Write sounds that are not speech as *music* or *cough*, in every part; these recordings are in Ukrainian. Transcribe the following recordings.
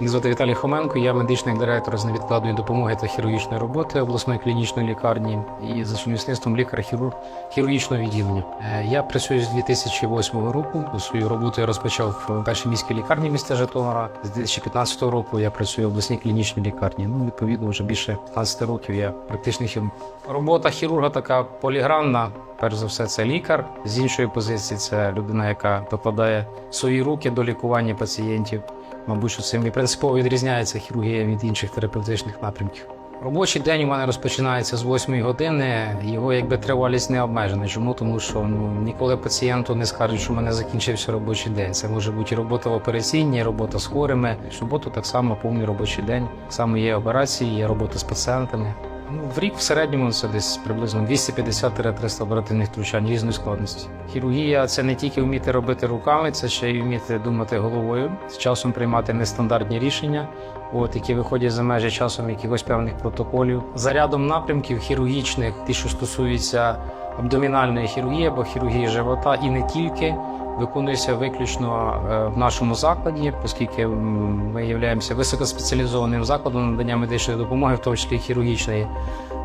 Мене звати Віталій Хоменко, я медичний директор з невідкладної допомоги та хірургічної роботи обласної клінічної лікарні і за сумісництвом лікар-хірург хірургічного відділення. Е, Я працюю з 2008 року. Свою роботу я розпочав в першій міській лікарні міста Житомира. З 2015 року я працюю в обласній клінічній лікарні. Ну, відповідно, вже більше 15 років я практичний хірург. Робота хірурга така полігранна. Перш за все, це лікар. З іншої позиції, це людина, яка докладає свої руки до лікування пацієнтів. Мабуть, що цим і принципово відрізняється хірургія від інших терапевтичних напрямків. Робочий день у мене розпочинається з 8 години. Його якби тривалість не обмежена. Чому? Тому що ну ніколи пацієнту не скажуть, що в мене закінчився робочий день. Це може бути і робота в операційній, і робота з хворими. В суботу так само повний робочий день. Так само є операції, є робота з пацієнтами. Ну, в рік в середньому це десь приблизно 250-300 оперативних втручань різної складності. Хірургія це не тільки вміти робити руками, це ще й вміти думати головою, з часом приймати нестандартні рішення, от які виходять за межі часом якихось певних протоколів. За рядом напрямків хірургічних, ті, що стосуються абдомінальної хірургії або хірургії живота, і не тільки. Виконується виключно е, в нашому закладі, оскільки ми являємося високоспеціалізованим закладом надання медичної допомоги, в тому числі хірургічної.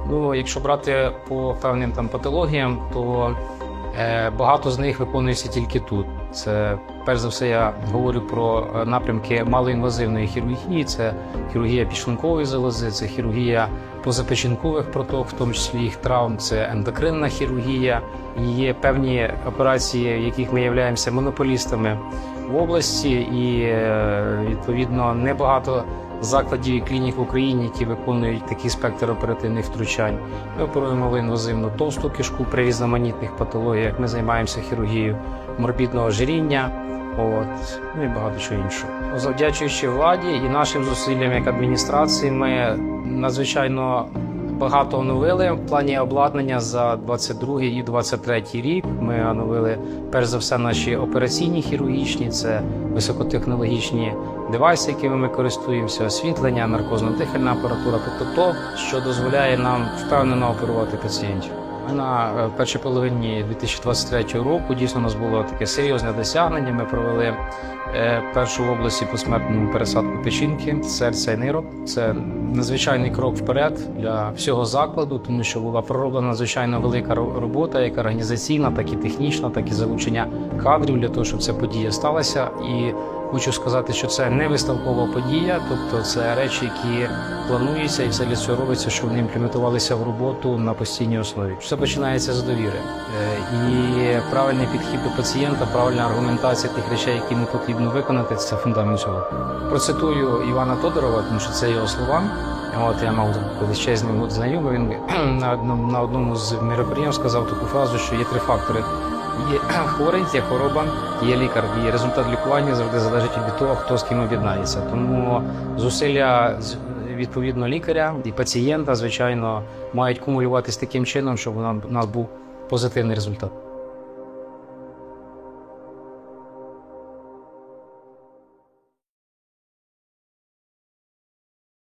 Ну, якщо брати по певним там патологіям, то е, багато з них виконується тільки тут. Це перш за все, я говорю про е, напрямки малоінвазивної хірургії. Це хірургія підшлункової залози, це хірургія позапечінкових проток, в тому числі їх травм, це ендокринна хірургія. Є певні операції, в яких ми являємося монополістами в області, і е, відповідно небагато закладів і клінік в Україні, які виконують такий спектр оперативних втручань. Ми оперуємо інвазивну товсту кишку при різноманітних патологіях. Ми займаємося хірургією морбідного ожиріння. От, ну і багато чого іншого. Завдячуючи владі і нашим зусиллям як адміністрації, ми надзвичайно багато оновили в плані обладнання за 22 і 23 рік. Ми оновили перш за все наші операційні хірургічні, це високотехнологічні девайси, якими ми користуємося, освітлення, наркозно-дихальна апаратура, тобто то, що дозволяє нам впевнено оперувати пацієнтів. На е, першій половині 2023 року дійсно у нас було таке серйозне досягнення. Ми провели е, першу в області посмертну пересадку печінки, серця і нирок. Це надзвичайний крок вперед для всього закладу, тому що була пророблена надзвичайно велика робота, як організаційна, так і технічна, так і залучення кадрів для того, щоб ця подія сталася. І хочу сказати, що це не виставкова подія, тобто це речі, які плануються, і все для цього робиться, щоб вони імплементувалися в роботу на постійній основі. Все починається з довіри. Е, І правильний підхід до пацієнта, правильна аргументація тих речей, які йому потрібно виконати, це фундамент цього. Процитую Івана Тодорова, тому що це його слова. От я мав величезний знайомий. Він *clears throat* на одному на одному з мероприємств сказав таку фразу, що є три фактори. Є *clears throat* хворий, є хвороба, є лікар, і результат лікування завжди залежить від того, хто з ким об'єднається. Тому зусилля відповідно лікаря і пацієнта, звичайно, мають кумулюватись таким чином, щоб у нас був позитивний результат.